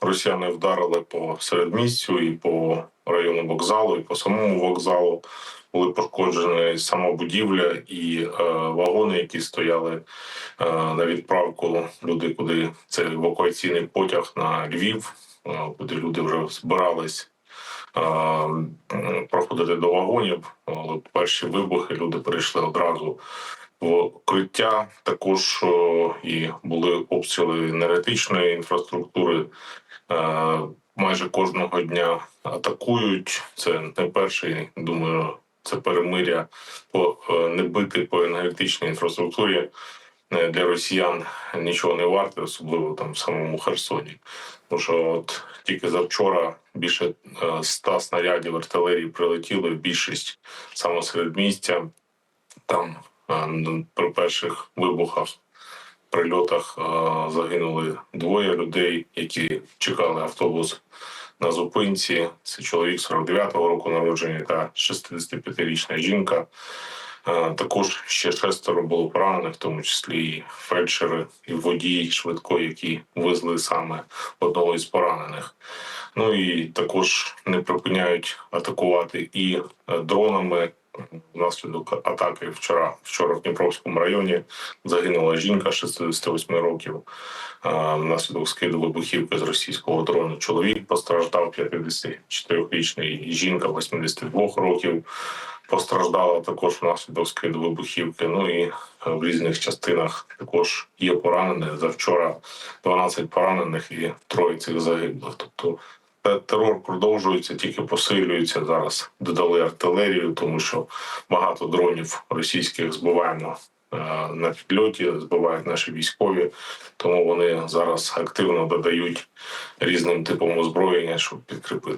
росіяни вдарили по середмістю і по району вокзалу, і по самому вокзалу. Були пошкоджені сама будівля і е, вагони, які стояли е, на відправку. Люди, куди це евакуаційний потяг на Львів, е, куди люди вже збирались е, проходити до вагонів. Але перші вибухи люди перейшли одразу укриття. Також і були обстріли енергетичної інфраструктури. Е, Майже кожного дня атакують. Це не перший, думаю, це перемиря по е, не по енергетичній інфраструктурі е, для росіян нічого не варте, особливо там в самому Херсоні. Тому що от тільки завчора більше е, 100 снарядів артилерії прилетіли, більшість саме серед місця. Там е, при перших вибухах, прильотах загинули двоє людей, які чекали автобус на зупинці. Це чоловік 49-го року народження та 65-річна жінка. Також ще шестеро було поранених, в тому числі і фельдшери, і водій швидкої, які везли саме одного із поранених. Ну і також не припиняють атакувати і е, дронами. Внаслідок атаки вчора, вчора в Дніпровському районі загинула жінка 68 років. Внаслідок скиду вибухівки з російського дрону чоловік постраждав 54-річний, жінка 82 років постраждала також внаслідок скиду вибухівки. Ну і е, в різних частинах також є поранені. Завчора 12 поранених і троє цих загиблих. Тобто терор продовжується, тільки посилюється зараз. Додали артилерію, тому що багато дронів російських збиваємо е, на підльоті, збивають наші військові, тому вони зараз активно додають різним типом озброєння, щоб підкріпити.